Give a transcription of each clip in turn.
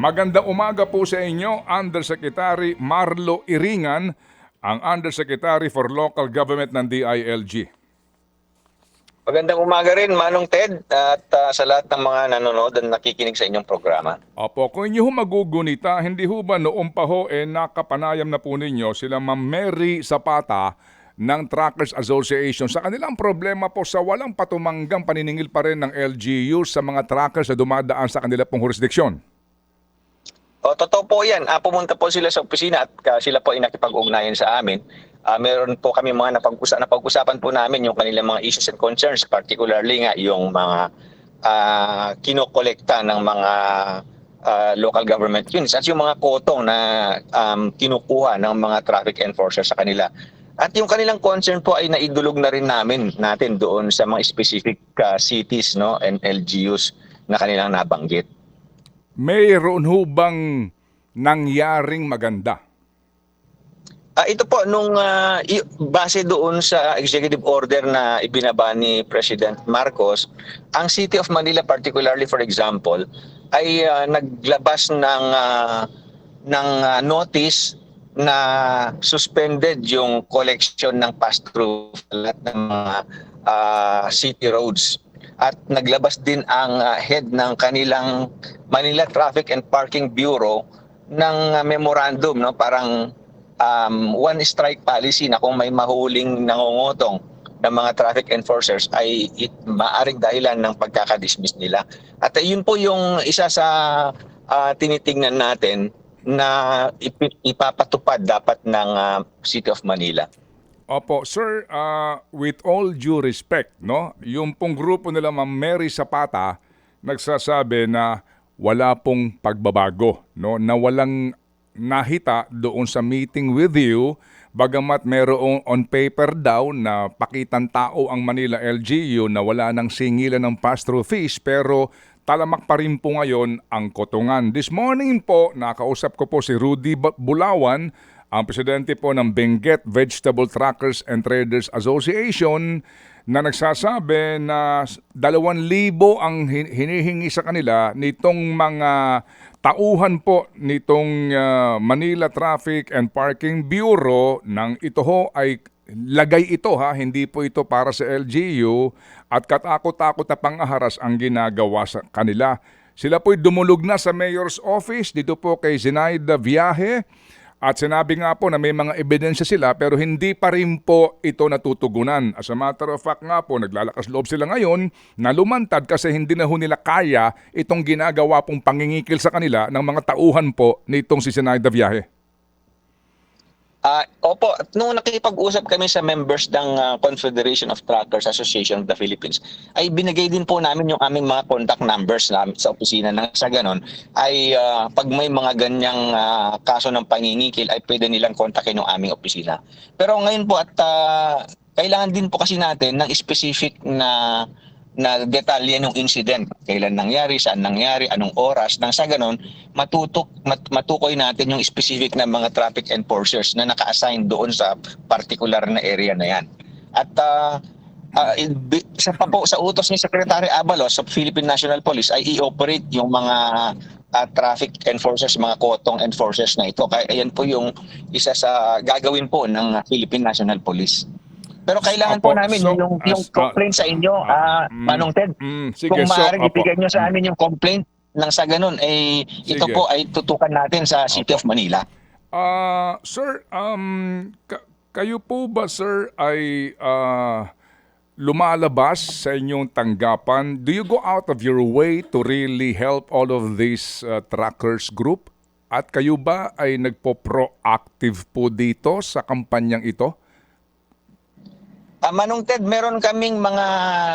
Magandang umaga po sa inyo, Undersecretary Marlo Iringan, ang Undersecretary for Local Government ng DILG. Magandang umaga rin, Manong Ted, at ah, sa lahat ng mga nanonood at nakikinig sa inyong programa. Opo, kung inyo ho magugunita, hindi ho ba noong pa ho eh nakapanayam na po ninyo sila Ma'am Mary Zapata ng Truckers Association sa kanilang problema po sa walang patumanggang paniningil pa rin ng LGU sa mga truckers na dumadaan sa kanila pong jurisdiksyon. O, totoo po yan. Ah, pumunta po sila sa opisina at ah, sila po ay nakipag-ugnayan sa amin. Ah, meron po kami mga napag-usa- napag-usapan po namin yung kanilang mga issues and concerns, particularly nga yung mga ah, kinokolekta ng mga ah, local government units at yung mga kotong na um, kinukuha ng mga traffic enforcers sa kanila. At yung kanilang concern po ay naidulog na rin namin natin doon sa mga specific ah, cities no and LGUs na kanilang nabanggit. Mayroon ho bang nangyaring maganda? Ah, ito po nung i- base doon sa executive order na ibinaba ni President Marcos, ang City of Manila particularly for example ay ah, naglabas ng ah, ng ah, notice na suspended yung collection ng pass-through lahat ng mga ah, city roads at naglabas din ang ah, head ng kanilang Manila Traffic and Parking Bureau ng ah, memorandum no parang um, one strike policy na kung may mahuling nangungutong ng mga traffic enforcers ay it, maaring dahilan ng pagkakadismiss nila. At uh, yun po yung isa sa ah, tinitingnan natin na ipapatupad dapat ng ah, City of Manila. Opo, sir, uh, with all due respect, no, yung pong grupo nila Ma'am Mary Zapata nagsasabi na wala pong pagbabago, no, na walang nahita doon sa meeting with you bagamat merong on paper daw na pakitang tao ang Manila LGU na wala nang singilan ng pass-through fees pero talamak pa rin po ngayon ang kotungan. This morning po, nakausap ko po si Rudy Bulawan, ang presidente po ng Benguet Vegetable Truckers and Traders Association na nagsasabi na 2,000 ang hin- hinihingi sa kanila nitong mga tauhan po nitong ah, Manila Traffic and Parking Bureau nang ito ho ay lagay ito ha, hindi po ito para sa LGU at katakot-takot na pangaharas ang ginagawa sa kanila. Sila po'y dumulog na sa mayor's office dito po kay Zenaida Viaje at sinabi nga po na may mga ebidensya sila pero hindi pa rin po ito natutugunan. As a matter of fact nga po, naglalakas loob sila ngayon na lumantad kasi hindi na ho nila kaya itong ginagawa pong pangingikil sa kanila ng mga tauhan po nitong si Zenaida Viaje. Ah, opo, nung nakipag-usap kami sa members ng ah, Confederation of Truckers Association of the Philippines, ay binigay din po namin yung aming mga contact numbers namin sa opisina nang sa ganon ay ah, pag may mga ganyang ah, kaso ng pangingikil ay pwede nilang kontakin yung aming opisina. Pero ngayon po at ah, kailangan din po kasi natin ng specific na na detalye ng incident. Kailan nangyari, saan nangyari, anong oras. Nang sa ganon, matutok, mat, matukoy natin yung specific na mga traffic enforcers na naka-assign doon sa particular na area na yan. At ah, i- isa pa po sa utos ni Secretary Abalos sa Philippine National Police ay i-operate yung mga ah, traffic enforcers, mga kotong enforcers na ito. Kaya ayan po yung isa sa gagawin po ng Philippine National Police. Pero kailangan Apo, po namin so, yung, yung as- complaint sa inyo, ah, mm, Manong Ted. Mm, sige, Kung so, maaaring opo. ibigay nyo sa amin yung complaint nang sa ganun, eh, ito Sige. po ay tutukan natin sa City of Manila. Ah, sir, um, ka- kayo po ba sir ay ah, lumalabas sa inyong tanggapan? Do you go out of your way to really help all of these ah, trackers group? At kayo ba ay nagpo-proactive po dito sa kampanyang ito? Ah, Manong Ted, meron kaming mga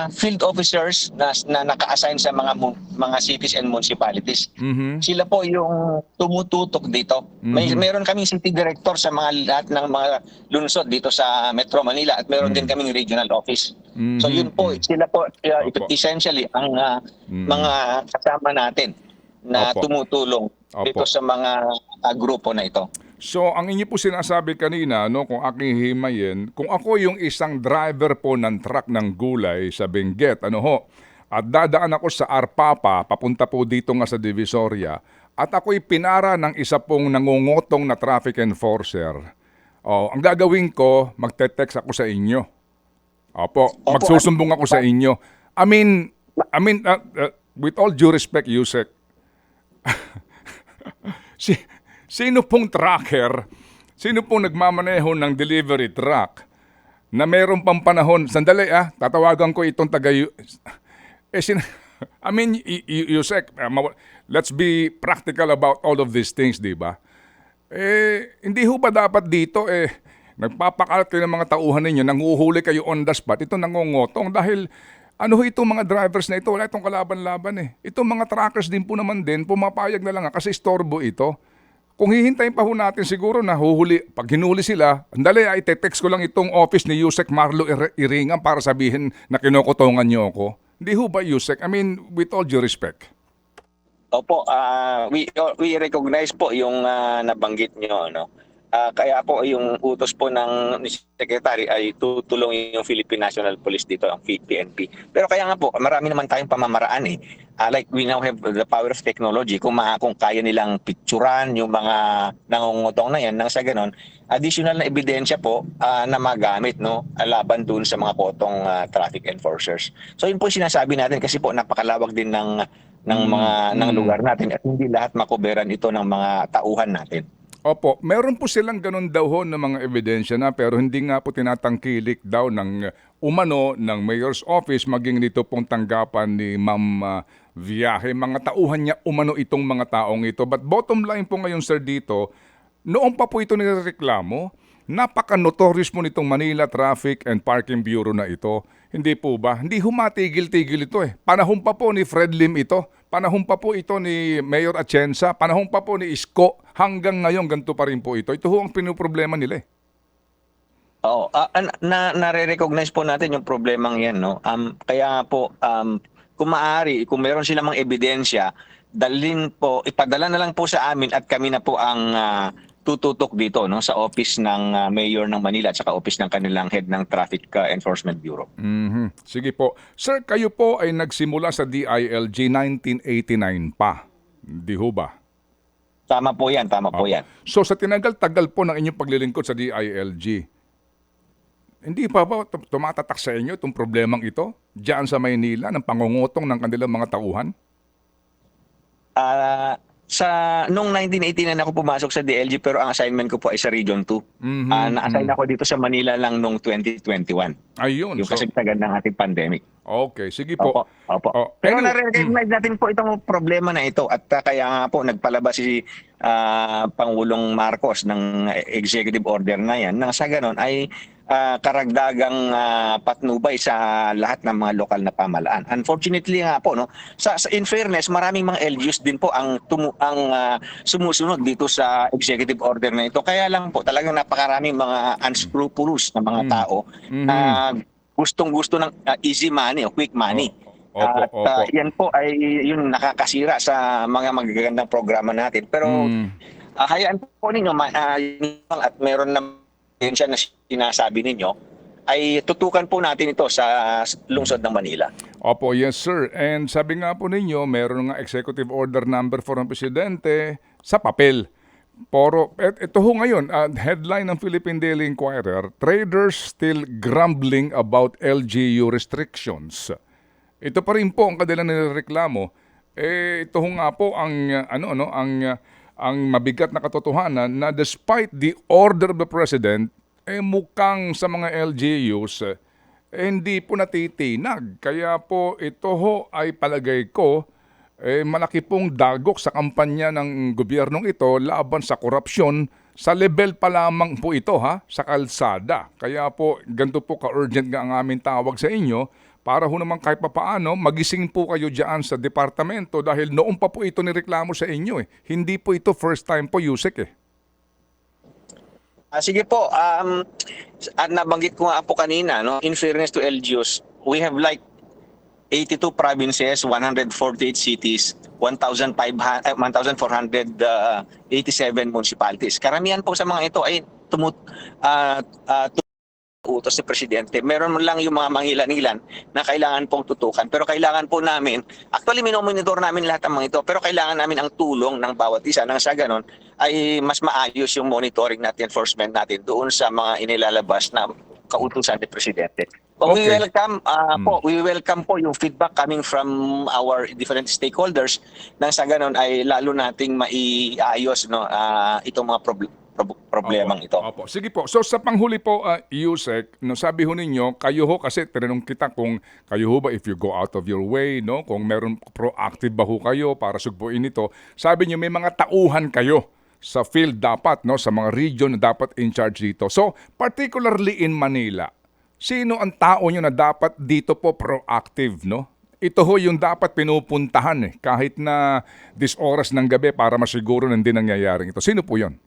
field officers na, na naka-assign sa mga mga cities and municipalities. Mhm. Sila po yung tumututok dito. May Mhm. meron kaming city director sa mga lahat ng mga lungsod dito sa Metro Manila at meron din kaming regional office. So Mhm. yun po, sila po uh, Opo. essentially ang uh, Mhm. mga kasama natin na Opo. tumutulong Opo. dito sa mga uh, grupo na ito. So, ang inyo po sinasabi kanina, no, kung aking himayin, kung ako yung isang driver po ng truck ng gulay sa Benguet, ano ho, at dadaan ako sa Arpapa, papunta po dito nga sa Divisoria, at ako'y pinara ng isa pong nangungotong na traffic enforcer, oh, ang gagawin ko, magte-text ako sa inyo. Opo, Opo, magsusumbong ako sa inyo. I mean, I mean, uh, uh, with all due respect, Yusek, si, sino pong tracker, sino pong nagmamaneho ng delivery truck na meron pang panahon, sandali ah, tatawagan ko itong taga eh, sin- I mean, Yusek, mawa- let's be practical about all of these things, di ba? Eh, hindi ho ba dapat dito eh, nagpapakalat ng mga tauhan ninyo, nanguhuli kayo on the spot, ito nangungotong dahil ano itong mga drivers na ito, wala itong kalaban-laban eh. Itong mga truckers din po naman din, pumapayag na lang nga kasi istorbo ito. Kung hihintayin pa ho natin siguro na huhuli, pag hinuli sila, andali ay text ko lang itong office ni Yusek Marlo Ir- Iringan para sabihin na kinukutongan niyo ako. Hindi ho ba Yusek? I mean, with all due respect. Opo, ah, we we recognize po yung ah, nabanggit nyo no. Ah, kaya po yung utos po ng ni secretary ay tutulong yung Philippine National Police dito ang PNP. Pero kaya nga po, marami naman tayong pamamaraan eh. Ah, like we now have the power of technology kung ma- kung kaya nilang picturean yung mga nangungutong na yan nang sa ganon additional na ebidensya po ah, na magamit no laban dun sa mga kotong ah, traffic enforcers. So yun po sinasabi natin kasi po napakalawak din ng ng Mm, mga ng mm. lugar natin at hindi lahat makuberan ito ng mga tauhan natin. Opo, meron po silang ganun daw ho ng mga ebidensya na pero hindi nga po tinatangkilik daw ng umano ng mayor's office maging dito pong tanggapan ni Ma'am ah, Viaje. Mga tauhan niya umano itong mga taong ito. But bottom line po ngayon sir dito, noong pa po ito nireklamo, napaka-notorious mo nitong Manila Traffic and Parking Bureau na ito. Hindi po ba? Hindi humatigil-tigil ito eh. Panahon pa po ni Fred Lim ito. Panahon pa po ito ni Mayor Atienza. Panahon pa po ni Isko. Hanggang ngayon, ganito pa rin po ito. Ito ho ang pinuproblema nila eh. Oo, an- na nare-recognize po natin yung problemang 'yan, no. Um kaya po um kung maaari, kung meron silang mga ebidensya, dalhin po, ipadala na lang po sa amin at kami na po ang ah, tututok dito no sa office ng ah, mayor ng Manila at saka office ng kanilang head ng Traffic ah, Enforcement Bureau. Mhm. Sige po. Sir, kayo po ay nagsimula sa DILG 1989 pa. Di ho ba? Tama po 'yan, tama po 'yan. So sa tinagal-tagal po ng inyong paglilingkod sa DILG, hindi pa ba tum- tumatatak sa inyo itong problemang ito diyan sa Maynila ng pangungutong ng kanilang mga tauhan? Ah, sa noong 1989 ako pumasok sa DLG pero ang assignment ko po ay sa Region 2. Mhm, Ah, na-assign ako dito sa Manila lang noong 2021. Ayun. Yung So, kasagsagan ng ating pandemic. Okay, sige po. Opo, opo. Oh, Pero anyway, na-recognize natin po itong problema na ito at uh, kaya nga po nagpalabas si ah, Pangulong Marcos ng executive order na yan nang sa ganon ay ah, karagdagang ah, patnubay sa lahat ng mga lokal na pamalaan. Unfortunately nga po no, sa, sa in fairness maraming mga LGUs din po ang tumu, ang ah, sumusunod dito sa executive order na ito. Kaya lang po talagang napakaraming mga unscrupulous na mga Mm. tao Mhm. na gustong-gusto ng ah, easy money o quick money. Opo, At opo. ah, yan po ay yun nakakasira sa mga magagandang programa natin. Pero Mm. ah, hayaan po ninyo ma- ah, at meron na siya na sinasabi ninyo ay tutukan po natin ito sa lungsod ng Manila. Opo, yes sir. And sabi nga po ninyo, meron nga executive order number for ang presidente sa papel. Poro, et, ito ho ngayon, ah, headline ng Philippine Daily Inquirer, traders still grumbling about LGU restrictions. Ito pa rin po ang kanilang nireklamo. Eh, ito ho nga po ang, ah, ano, ano, ang, ah, ang mabigat na katotohanan na despite the order of the President, eh mukhang sa mga LGUs, eh, hindi po natitinag. Kaya po ito ho ay palagay ko, eh, malaki pong dagok sa kampanya ng gobyernong ito laban sa korupsyon sa level pa lamang po ito ha, sa kalsada. Kaya po ganito po ka-urgent nga ang aming tawag sa inyo para ho naman kahit papaano magising po kayo dyan sa departamento dahil noon pa po ito nireklamo sa inyo eh. Hindi po ito first time po Yusek eh. Ah, sige po, um, at nabanggit ko nga po kanina, no, in fairness to LGUs, we have like 82 provinces, 148 cities, 1,500, eh, 1,487 municipalities. Karamihan po sa mga ito ay tumut, ah, ah, utos ni Presidente. Meron lang yung mga mangilan-ilan na kailangan pong tutukan. Pero kailangan po namin, actually minomonitor namin lahat ng mga ito, pero kailangan namin ang tulong ng bawat isa nang sa ganon ay mas maayos yung monitoring natin, enforcement natin doon sa mga inilalabas na kautusan ni Presidente. But we Okay. welcome uh, po, we welcome po yung feedback coming from our different stakeholders nang sa ganon ay lalo nating maiayos no ah, itong mga prob- prob- problemang Opo, ito. Opo. Sige po. So sa panghuli po, uh, Yusek, no, sabi ho ninyo, kayo ho kasi tinanong kita kung kayo ho ba if you go out of your way, no? Kung meron proactive ba ho kayo para sugpuin ito. Sabi niyo may mga tauhan kayo sa field dapat, no? Sa mga region na dapat in charge dito. So, particularly in Manila, sino ang tao nyo na dapat dito po proactive, no? Ito ho yung dapat pinupuntahan eh, kahit na this oras ng gabi para masiguro na hindi nangyayaring ito. Sino po yon?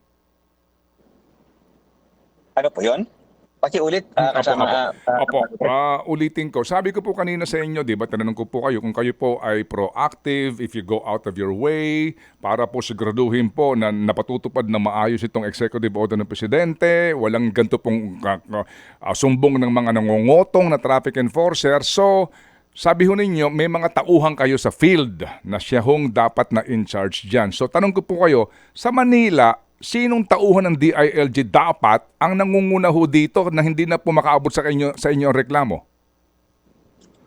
Ano po 'yon? Pakiulit Apo, kasama apo. ah, ah, Opo, ah, ulitin ko. Sabi ko po kanina sa inyo, di ba, tinanong ko po kayo kung kayo po ay proactive, if you go out of your way, para po siguraduhin po na napatutupad na maayos itong executive order ng Presidente, walang ganito pong ah, ah, sumbong ng mga nangongotong na traffic enforcer. So, sabi ho ninyo, may mga tauhan kayo sa field na siya hong dapat na in charge dyan. So, tanong ko po kayo, sa Manila, sinong tauhan ng DILG dapat ang nangunguna ho dito na hindi na po makaabot sa inyo sa inyo ang reklamo?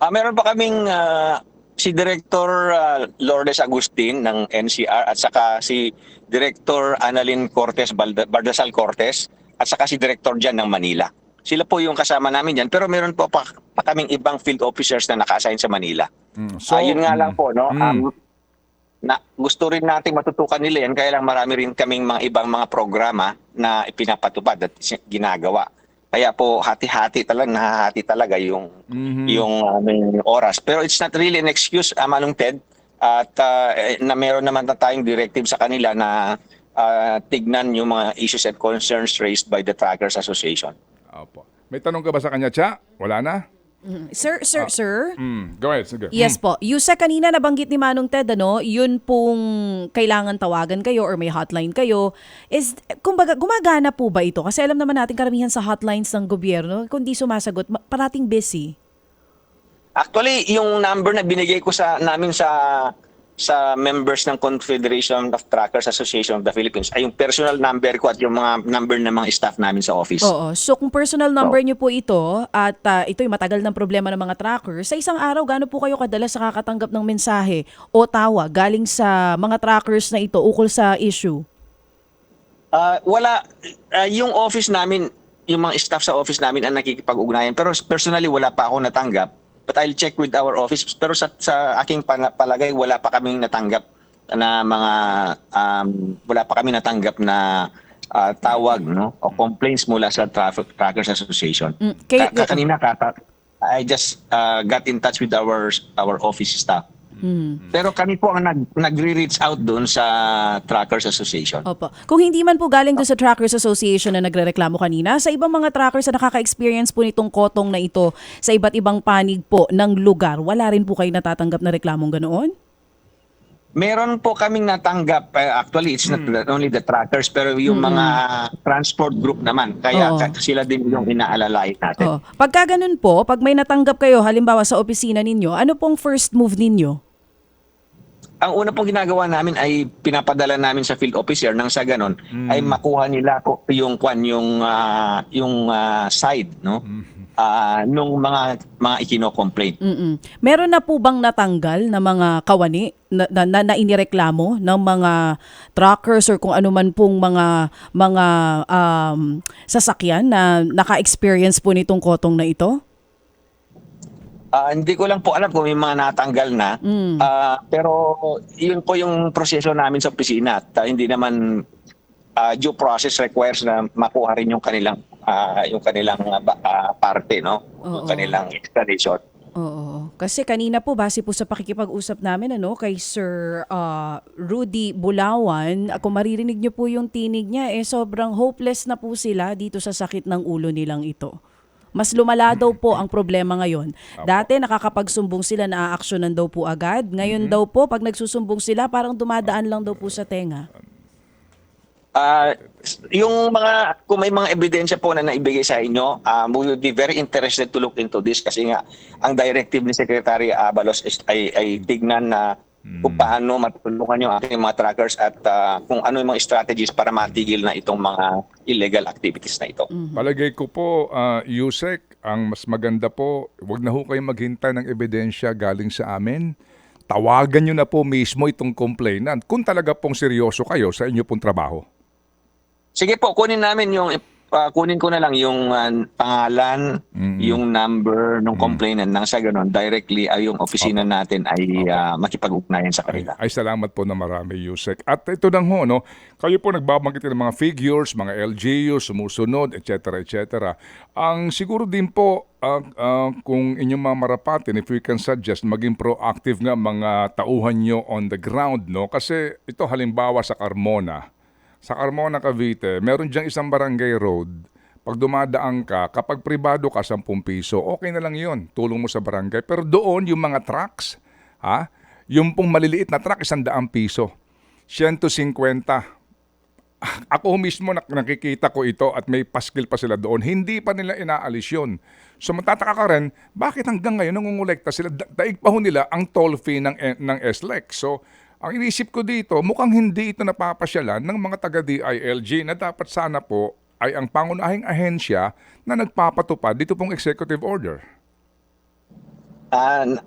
Ah, meron pa kaming ah, si Director ah, Lourdes Agustin ng NCR at saka si Director Annalyn Cortez Balda- Bardasal Cortez at saka si Director Jan ng Manila. Sila po yung kasama namin diyan pero meron po pa, pa kaming ibang field officers na naka-assign sa Manila. Mm, So, yun nga lang po no. Mm. um, na gusto rin nating matutukan nila yan kaya lang marami rin kaming mga ibang mga programa na ipinapatupad at ginagawa. Kaya po hati-hati talaga nahahati talaga yung Mhm. yung aming oras. Pero it's not really an excuse, uh, Manong Ted, at ah, eh, na meron naman na tayong directive sa kanila na ah, tignan yung mga issues and concerns raised by the Trackers Association. Opo. May tanong ka ba sa kanya, Cha? Wala na? Mm. Sir, sir, sir. Mm, go ahead, sige. Yes po. Yusa kanina nabanggit ni Manong Ted ano, yun pong kailangan tawagan kayo or may hotline kayo is kumbaga gumagana po ba ito? Kasi alam naman natin karamihan sa hotlines ng gobyerno kung di sumasagot ma- parating busy. Actually, yung number na binigay ko sa namin sa sa members ng Confederation of Trackers Association of the Philippines ay yung personal number ko at yung mga number ng mga staff namin sa office. Oo. So kung personal number niyo po ito at ah, ito'y matagal ng problema ng mga trackers, sa isang araw gaano po kayo kadalas nakakatanggap ng mensahe o tawa galing sa mga trackers na ito ukol sa issue? Ah, wala ah, yung office namin, yung mga staff sa office namin ang nakikipag-ugnayan pero personally wala pa ako natanggap. But I'll check with our office pero sa sa aking palagay wala pa kaming natanggap na mga um, wala pa kami natanggap na ah, tawag no o complaints mula sa Traffic Trackers Association. Mm, kay- Ka- ka- kanina kata I just ah, got in touch with our our office staff. Mm. Pero kami po ang nag, nagre-reach out doon sa Trackers Association. Opo. Kung hindi man po galing doon sa Trackers Association na nagrereklamo kanina, sa ibang mga trackers na nakaka-experience po nitong kotong na ito sa iba't ibang panig po ng lugar, wala rin po kayo natatanggap na reklamong ganoon? Meron po kaming natanggap, eh, actually it's not only the trackers, pero yung mga transport group naman. Kaya Oo. sila din yung inaalalayan natin. Oh. Pagka ganun po, pag may natanggap kayo, halimbawa sa opisina ninyo, ano pong first move ninyo? Ang una pong ginagawa namin ay pinapadala namin sa field officer nang sa ganon ay makuha nila ko yung kwan yung ah, yung ah, side no Ah, nung mga mga ikino-complain. Mm-mm. Meron na po bang natanggal na mga kawani na, na, na, na inireklamo ng mga truckers or kung ano man pong mga mga um, sasakyan na naka-experience po nitong kotong na ito? Ah, hindi ko lang po alam kung may mga natanggal na. Mm. Ah, pero yun po yung proseso namin sa opisina. At ah, hindi naman ah, due process requires na makuha rin yung kanilang ah, yung kanilang ah, parte, no? Yung Oo. kanilang explanation. Oo. Kasi kanina po, base po sa pakikipag-usap namin ano, kay Sir ah, Rudy Bulawan, kung maririnig niyo po yung tinig niya, eh sobrang hopeless na po sila dito sa sakit ng ulo nilang ito. Mas lumala daw po ang problema ngayon. Dati nakakapagsumbong sila na aaksyonan daw po agad. Ngayon daw po, pag nagsusumbong sila, parang dumadaan lang daw po sa tenga. Ah, yung mga kung may mga ebidensya po na naibigay sa inyo, um, we would be very interested to look into this kasi nga ang directive ni Secretary Abalos is, ay, ay tignan na kung paano matulungan yung ating mga trackers at ah, kung ano yung mga strategies para matigil na itong mga illegal activities na ito. Palagay ko po, uh, Yusek, ang mas maganda po, wag na ho kayo maghintay ng ebidensya galing sa amin. Tawagan nyo na po mismo itong complainant kung talaga pong seryoso kayo sa inyo pong trabaho. Sige po, kunin namin yung ah, kunin ko na lang yung ah, pangalan, yung number ng complainant nang sa ganun directly ay yung opisina natin ay ah, makipag-ugnayan sa Ay, kanila. ay salamat po na marami, Yusek. At ito lang ho, no, kayo po nagbabanggit ng mga figures, mga LGU, sumusunod, etc. etc. Ang siguro din po, ah, ah, kung inyong mga marapatin, if we can suggest, maging proactive nga mga tauhan nyo on the ground, no? Kasi ito halimbawa sa Carmona, sa Carmona, Cavite, meron diyang isang barangay road. Pag dumadaan ka, kapag pribado ka, 10 piso, okay na lang yon Tulong mo sa barangay. Pero doon, yung mga trucks, ha? Yung pong maliliit na truck, 100 piso. 150. Ako mismo nak- nakikita ko ito at may paskil pa sila doon. Hindi pa nila inaalis yun. So matataka ka rin, bakit hanggang ngayon nangungulekta sila? Da- daig pa ho nila ang toll fee ng, ng SLEC. So ang inisip ko dito, mukhang hindi ito napapasyalan ng mga taga-DILG na dapat sana po ay ang pangunahing ahensya na nagpapatupad dito pong executive order. Ah, n-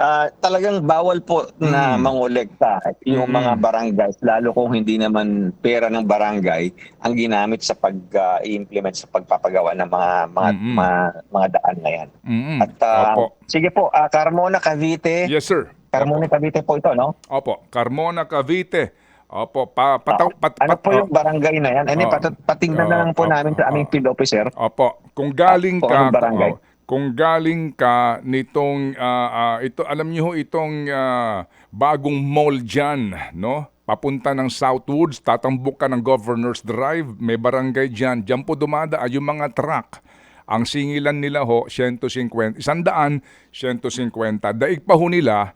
ah, talagang bawal po na mangolekta yung mga barangays lalo kung hindi naman pera ng barangay ang ginamit sa pag-implement sa pagpapagawa ng mga mga mga, mga daan na yan. Mm-mm. At ah, Opo. sige po, ah, Carmona Cavite. Yes, sir. Carmona Cavite po ito, no? Opo. Carmona, Cavite. Opo. Pa, pataw, pat, Ano pat- po yung barangay na yan? Ano, Oh. pat- patingnan na lang po Oh, namin sa oh, aming oh. field officer. Opo, kung galing po, ka barangay? oh, kung galing ka nitong ah, ah, ito alam niyo ho itong ah, bagong mall diyan, no? Papunta ng Southwoods, tatambok ka ng Governor's Drive, may barangay diyan. Diyan po dumadaan yung mga truck. Ang singilan nila ho 150, 100, 150. Daig pa ho nila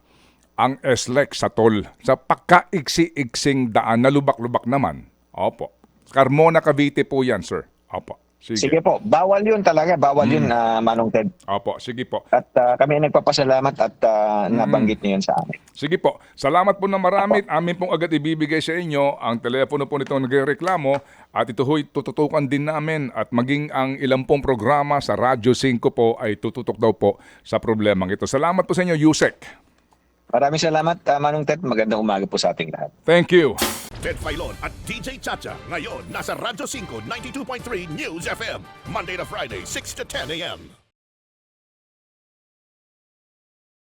ang SLEX sa toll. Sa pagkaiksi-iksing daan na lubak-lubak naman. Opo. Carmona, Cavite po yan, sir. Opo. Sige. Sige po, bawal yun talaga, bawal yun Mm. na Manong Ted. Opo, sige po. At ah, kami ay nagpapasalamat at ah, Mm. nabanggit niyo yun sa amin. Sige po. Salamat po na marami. Amin pong agad ibibigay sa inyo ang telepono po nitong nagreklamo at ito ho'y tututukan din namin at maging ang ilang pong programa sa Radyo 5 po ay tututok daw po sa problemang ito. Salamat po sa inyo, Yusek. Maraming salamat, ah, Manong Ted. Magandang umaga po sa ating lahat. Thank you. Ted Filon at DJ Chacha. Ngayon, nasa Radyo 5, 92.3 News FM. Monday to Friday, 6 to 10 a.m.